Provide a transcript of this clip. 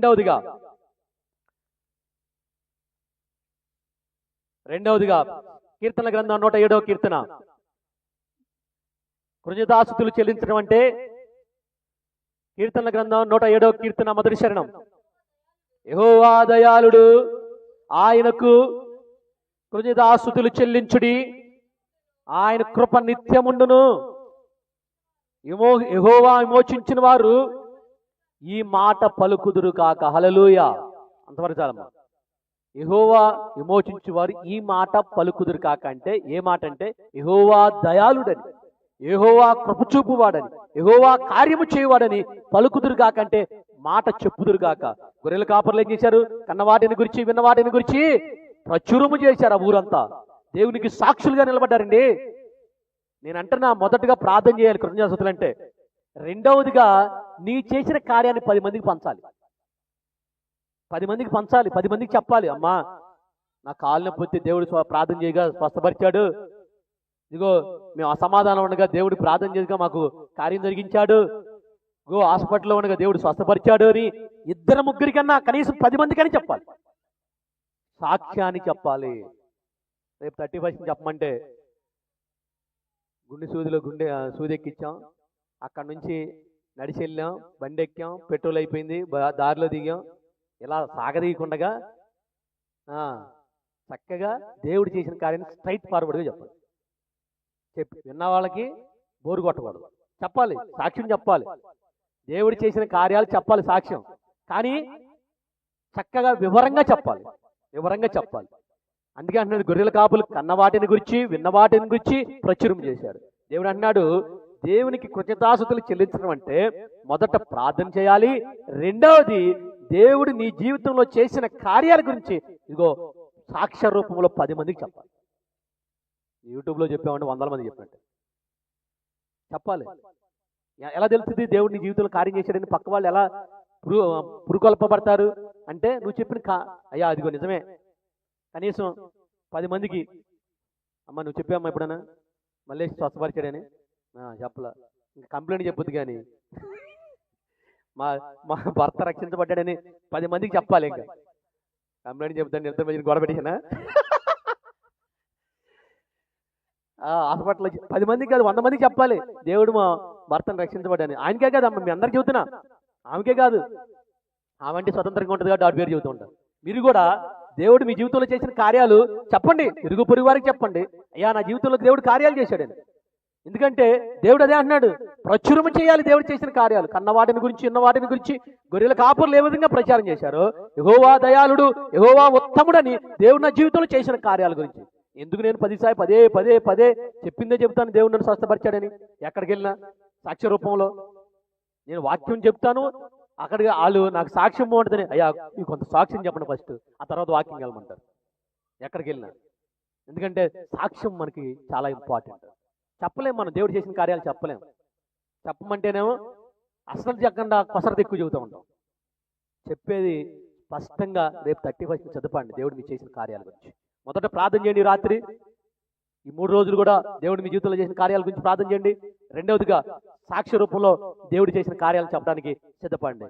రెండవదిగా. రెండవదిగా. కీర్తన గ్రంథం నూట ఏడవ కీర్తన. కృతజ్ఞతాస్తుతులు చెల్లించడం అంటే కీర్తన గ్రంథం నూట ఏడవ కీర్తన మొదటి శరణం. యెహోవా దయాళుడు ఆయనకు కృతజ్ఞతాస్తుతులు చెల్లించుడి. ఆయన కృప నిత్యముండును. విమో యెహోవా విమోచించిన వారు ఈ మాట పలుకుదురు కాక. హలలుయ అంతవరకు చాలమ్మా. ఎహోవా విమోచించు వారు ఈ మాట పలుకుదురు కాక అంటే ఏ మాట అంటే ఎహోవా దయాళుడని ఎహోవా కృపచూపువాడని వాడని కార్యము చేయవాడని పలుకుదురు కాక అంటే మాట చెప్పుదురు కాక. గొర్రెల కాపర్లు ఏం చేశారు? కన్నవాటిని గురించి విన్నవాటిని గురించి ప్రచురము చేశారు ఆ ఊరంతా. దేవునికి సాక్షులుగా నిలబడ్డారండి. నేను అంటున్నా మొదటగా ప్రార్థన చేయాలి కృతజ్ఞతలు అంటే రెండవదిగా నీ చేసిన కార్యాన్ని పది మందికి పంచాలి. పది మందికి పంచాలి. పది మందికి చెప్పాలి. అమ్మా నా కాలు నొప్పి దేవుడు ప్రార్థన చేయగా స్వస్థపరిచాడు. ఇదిగో మేము అసమాధానం ఉండగా దేవుడు ప్రార్థన చేయగా మాకు కార్యం జరిగించాడు. ఇగో హాస్పిటల్లో ఉండగా దేవుడు స్వస్థపరిచాడు అని ఇద్దరు ముగ్గురికన్నా కనీసం పది మందికని చెప్పాలి. సాక్ష్యాన్ని చెప్పాలి. రేపు థర్టీ ఫస్ట్ చెప్పమంటే గుండె సూదిలో గుండె సూది ఎక్కించాం అక్కడ నుంచి నడిచి వెళ్ళాం బండి ఎక్కాం పెట్రోల్ అయిపోయింది దారిలో దిగాం. ఇలా సాగదీయకుండగా చక్కగా దేవుడు చేసిన కార్యాన్ని స్ట్రైట్ ఫార్వర్డ్గా చెప్పాలి. చెప్పి విన్న వాళ్ళకి బోరు కొట్టకూడదు. చెప్పాలి సాక్ష్యం చెప్పాలి. దేవుడు చేసిన కార్యాలు చెప్పాలి సాక్ష్యం. కానీ చక్కగా వివరంగా చెప్పాలి. వివరంగా చెప్పాలి. అందుకే అంటున్నాడు గొర్రెల కాపులు కన్న వాటిని గురించి విన్న వాటిని గురించి ప్రచురం చేశాడు. దేవుడు అన్నాడు దేవునికి కృతజ్ఞతాసుతులు చెల్లించడం అంటే మొదట ప్రార్థన చేయాలి. రెండవది దేవుడు నీ జీవితంలో చేసిన కార్యాల గురించి ఇదిగో సాక్ష్య రూపంలో పది మందికి చెప్పాలి. యూట్యూబ్లో చెప్పామంటే వందల మంది చెప్పినట్టు. చెప్పాలి. ఎలా తెలుస్తుంది దేవుడు నీ జీవితంలో కార్యం చేశాడని పక్క వాళ్ళు ఎలా పురు పురుకొల్పబడతారు అంటే నువ్వు చెప్పిన కా అయ్యా అదిగో నిజమే. కనీసం పది మందికి అమ్మ నువ్వు చెప్పామ్మా ఎప్పుడైనా మళ్ళీ స్వస్థపరిచాడని? చెప్పలా. ఇంకా కంప్లైంట్ చెప్పొద్దు కానీ మా మా భర్త రక్షించబడ్డాడని పది మందికి చెప్పాలి ఇంకా. కంప్లైంట్ చెప్తాను ఇద్దరు మంది గొడవ పెట్టేసానా హాస్పిటల్ పది మందికి కాదు వంద మందికి చెప్పాలి. దేవుడు మా భర్తను రక్షించబడ్డాని ఆయనకే కాదు అమ్మ మీ అందరికి చెబుతున్నా. ఆమెకే కాదు. ఆమె అంటే స్వతంత్రంగా ఉంటుంది కాబట్టి ఆవిడ పేరు చెబుతూ ఉంటారు మీరు కూడా దేవుడు మీ జీవితంలో చేసిన కార్యాలు చెప్పండి. ఇరుగు పొరుగు వారికి చెప్పండి. అయ్యా నా జీవితంలో దేవుడు కార్యాలు చేశాడని. ఎందుకంటే దేవుడు అదే అంటున్నాడు. ప్రచురము చేయాలి దేవుడు చేసిన కార్యాలు. కన్న వాటిని గురించి ఉన్న వాటిని గురించి గొర్రెల కాపుర్లు ఏ విధంగా ప్రచారం చేశారు యహోవా దయాళుడు యహోవా ఉత్తముడని దేవుడు నా జీవితంలో చేసిన కార్యాల గురించి. ఎందుకు నేను పదిసారి పదే పదే పదే చెప్పిందే చెప్తాను దేవుడు నన్ను స్వస్థపరిచాడని? ఎక్కడికి వెళ్ళినా? సాక్ష్య రూపంలో. నేను వాక్యం చెప్తాను. అక్కడికి వాళ్ళు నాకు సాక్ష్యం బాగుంటుందని అయ్యా ఈ కొంత సాక్ష్యం చెప్పండి ఫస్ట్. ఆ తర్వాత వాక్యం వెళ్ళమంటారు ఎక్కడికి వెళ్ళినా. ఎందుకంటే సాక్ష్యం మనకి చాలా ఇంపార్టెంట్. చెప్పలేం మనం. దేవుడు చేసిన కార్యాలు చెప్పలేం. చెప్పమంటేనేమో అసలు చెప్పకుండా కొసరత ఎక్కువ చెబుతూ ఉంటాం. చెప్పేది స్పష్టంగా రేపు థర్టీ ఫస్ట్ చదపండి దేవుడు మీరు చేసిన కార్యాల గురించి. మొదట ప్రార్థన చేయండి రాత్రి. ఈ మూడు రోజులు కూడా దేవుడు మీ జీవితంలో చేసిన కార్యాల గురించి ప్రార్థన చేయండి. రెండవదిగా సాక్ష్య రూపంలో దేవుడు చేసిన కార్యాలు చెప్పడానికి సిద్ధపడండి.